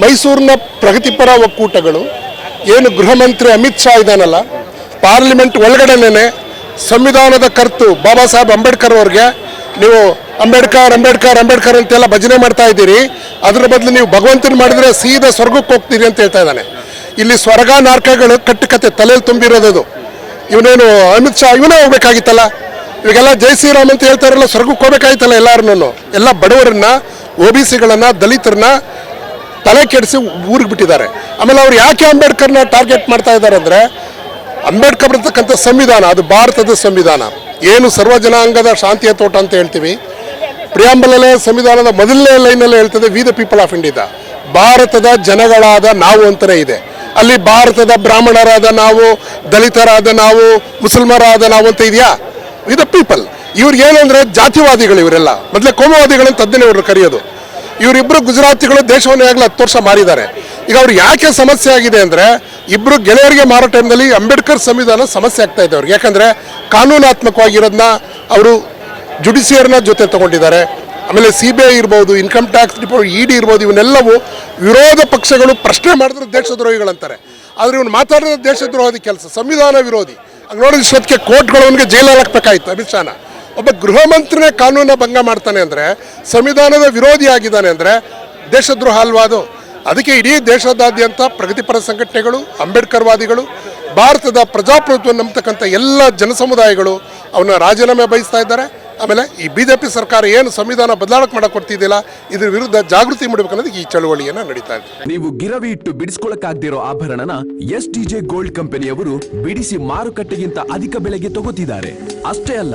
ಮೈಸೂರಿನ ಪ್ರಗತಿಪರ ಒಕ್ಕೂಟಗಳು, ಏನು ಗೃಹ ಮಂತ್ರಿ ಅಮಿತ್ ಶಾ ಇದ್ದಾನಲ್ಲ, ಪಾರ್ಲಿಮೆಂಟ್ ಒಳಗಡೆನೇ ಸಂವಿಧಾನದ ಕರ್ತು ಬಾಬಾ ಸಾಹೇಬ್ ಅಂಬೇಡ್ಕರ್ ಅವ್ರಿಗೆ, ನೀವು ಅಂಬೇಡ್ಕರ್ ಅಂಬೇಡ್ಕರ್ ಅಂಬೇಡ್ಕರ್ ಅಂತೆಲ್ಲ ಭಜನೆ ಮಾಡ್ತಾ ಇದ್ದೀರಿ, ಅದ್ರ ಬದಲು ನೀವು ಭಗವಂತನ ಮಾಡಿದ್ರೆ ಸೀದಾ ಸ್ವರ್ಗಕ್ಕೆ ಹೋಗ್ತೀರಿ ಅಂತ ಹೇಳ್ತಾ ಇದ್ದಾನೆ. ಇಲ್ಲಿ ಸ್ವರ್ಗ ನಾರ್ಕಗಳು ಕಟ್ಟುಕತೆ ತಲೆಯಲ್ಲಿ ತುಂಬಿರೋದು ಇವನೇನು ಅಮಿತ್ ಶಾ, ಇವನೇ ಹೋಗ್ಬೇಕಾಗಿತ್ತಲ್ಲ? ಇವಾಗೆಲ್ಲ ಜೈ ಶ್ರೀರಾಮ್ ಅಂತ ಹೇಳ್ತಾರಲ್ಲ, ಸ್ವರ್ಗಕ್ಕೆ ಹೋಗ್ಬೇಕಾಗಿತ್ತಲ್ಲ ಎಲ್ಲರನ್ನೂ? ಎಲ್ಲ ಬಡವರನ್ನ ಒ ಬಿ ಸಿಗಳನ್ನ, ದಲಿತರನ್ನ ತಲೆ ಕೆಡಿಸಿ ಊರಿಗೆ ಬಿಟ್ಟಿದ್ದಾರೆ. ಆಮೇಲೆ ಅವ್ರು ಯಾಕೆ ಅಂಬೇಡ್ಕರ್ನ ಟಾರ್ಗೆಟ್ ಮಾಡ್ತಾ ಇದ್ದಾರೆ ಅಂದರೆ, ಅಂಬೇಡ್ಕರ್ ಬರ್ತಕ್ಕಂಥ ಸಂವಿಧಾನ, ಅದು ಭಾರತದ ಸಂವಿಧಾನ. ಏನು ಸರ್ವ ಜನಾಂಗದ ಶಾಂತಿಯ ತೋಟ ಅಂತ ಹೇಳ್ತೀವಿ. ಪ್ರಿಯಾಂಬಲಲ್ಲೇ ಸಂವಿಧಾನದ ಮೊದಲನೇ ಲೈನಲ್ಲಿ ಹೇಳ್ತದೆ we the people of India ಭಾರತದ ಜನಗಳಾದ ನಾವು ಅಂತಲೇ ಇದೆ. ಅಲ್ಲಿ ಭಾರತದ ಬ್ರಾಹ್ಮಣರಾದ ನಾವು, ದಲಿತರಾದ ನಾವು, ಮುಸಲ್ಮಾನರಾದ ನಾವು ಅಂತ ಇದೆಯಾ? ವಿ ದ ಪೀಪಲ್ ಇವ್ರಿಗೆ ಏನಂದ್ರೆ ಜಾತಿವಾದಿಗಳು ಇವರೆಲ್ಲ. ಮೊದಲೇ ಕೋಮುವಾದಿಗಳಂತ ಅದನ್ನೇ ಇವರು ಕರೆಯೋದು. ಇವರಿಬ್ಬರು ಗುಜರಾತಿಗಳು ದೇಶವನ್ನು ಆಗಲೇ ಹತ್ತು ವರ್ಷ ಮಾರಿದ್ದಾರೆ. ಈಗ ಅವ್ರು ಯಾಕೆ ಸಮಸ್ಯೆ ಆಗಿದೆ ಅಂದರೆ ಇಬ್ಬರು ಗೆಳೆಯರಿಗೆ ಮಾರೋ ಟೈಮ್ನಲ್ಲಿ ಅಂಬೇಡ್ಕರ್ ಸಂವಿಧಾನ ಸಮಸ್ಯೆ ಆಗ್ತಾ ಇದೆ ಅವ್ರಿಗೆ. ಯಾಕಂದರೆ ಕಾನೂನಾತ್ಮಕವಾಗಿರೋದನ್ನ ಅವರು ಜುಡಿಷಿಯರ್ನ ಜೊತೆ ತಗೊಂಡಿದ್ದಾರೆ. ಆಮೇಲೆ ಸಿ ಬಿ ಐ ಇರ್ಬೋದು, income tax department E D ಇರ್ಬೋದು, ಇವನ್ನೆಲ್ಲವೂ ವಿರೋಧ ಪಕ್ಷಗಳು ಪ್ರಶ್ನೆ ಮಾಡಿದ್ರೆ ದೇಶದ್ರೋಹಿಗಳಂತಾರೆ. ಆದರೆ ಇವನು ಮಾತಾಡಿದ್ರೆ ದೇಶದ್ರೋಹದ ಕೆಲಸ, ಸಂವಿಧಾನ ವಿರೋಧಿ. ಹಂಗೆ ನೋಡಿದ್ರೆ ಕೋರ್ಟ್ಗಳು ಕೋರ್ಟ್ಗಳವನಿಗೆ ಜೈಲಲ್ಲಿ ಹಾಕ್ಬೇಕಾಯ್ತು ಅಮಿತ್ ಶಾನ. ಒಬ್ಬ ಗೃಹ ಮಂತ್ರಿನೇ ಕಾನೂನ ಭಂಗ ಮಾಡ್ತಾನೆ ಅಂದರೆ, ಸಂವಿಧಾನದ ವಿರೋಧಿ ಆಗಿದ್ದಾನೆ ಅಂದರೆ, ದೇಶದ್ರೋಹ ಅಲ್ವಾ ಅದು? ಅದಕ್ಕೆ ಇಡೀ ದೇಶದಾದ್ಯಂತ ಪ್ರಗತಿಪರ ಸಂಘಟನೆಗಳು, ಅಂಬೇಡ್ಕರ್ವಾದಿಗಳು, ಭಾರತದ ಪ್ರಜಾಪ್ರಭುತ್ವ ನಂಬತಕ್ಕಂಥ ಎಲ್ಲ ಜನಸಮುದಾಯಗಳು ಅವನ್ನ ರಾಜೀನಾಮೆ ಬಯಸ್ತಾ ಇದ್ದಾರೆ. ಆಮೇಲೆ ಈ ಬಿ ಜೆ ಪಿ ಸರ್ಕಾರ ಏನು ಸಂವಿಧಾನ ಬದಲಾವಣೆ ಮಾಡಕ್ಕೆ ಕೊಡ್ತಿದ್ದಿಲ್ಲ ಇದ್ರ ವಿರುದ್ಧ ಜಾಗೃತಿ ಮೂಡಬೇಕನ್ನೋದಕ್ಕೆ ಈ ಚಳುವಳಿಯನ್ನ ನಡೀತಾ ಇದೆ. ನೀವು ಗಿರವಿ ಇಟ್ಟು ಬಿಡಿಸ್ಕೊಳಕ್ಕಾಗ್ದಿರೋ ಆಭರಣನ ಎಸ್ ಡಿಜೆ ಗೋಲ್ಡ್ ಕಂಪನಿಯವರು ಬಿಡಿಸಿ ಮಾರುಕಟ್ಟೆಗಿಂತ ಅಧಿಕ ಬೆಲೆಗೆ ತಗೋತಿದ್ದಾರೆ. ಅಷ್ಟೇ ಅಲ್ಲ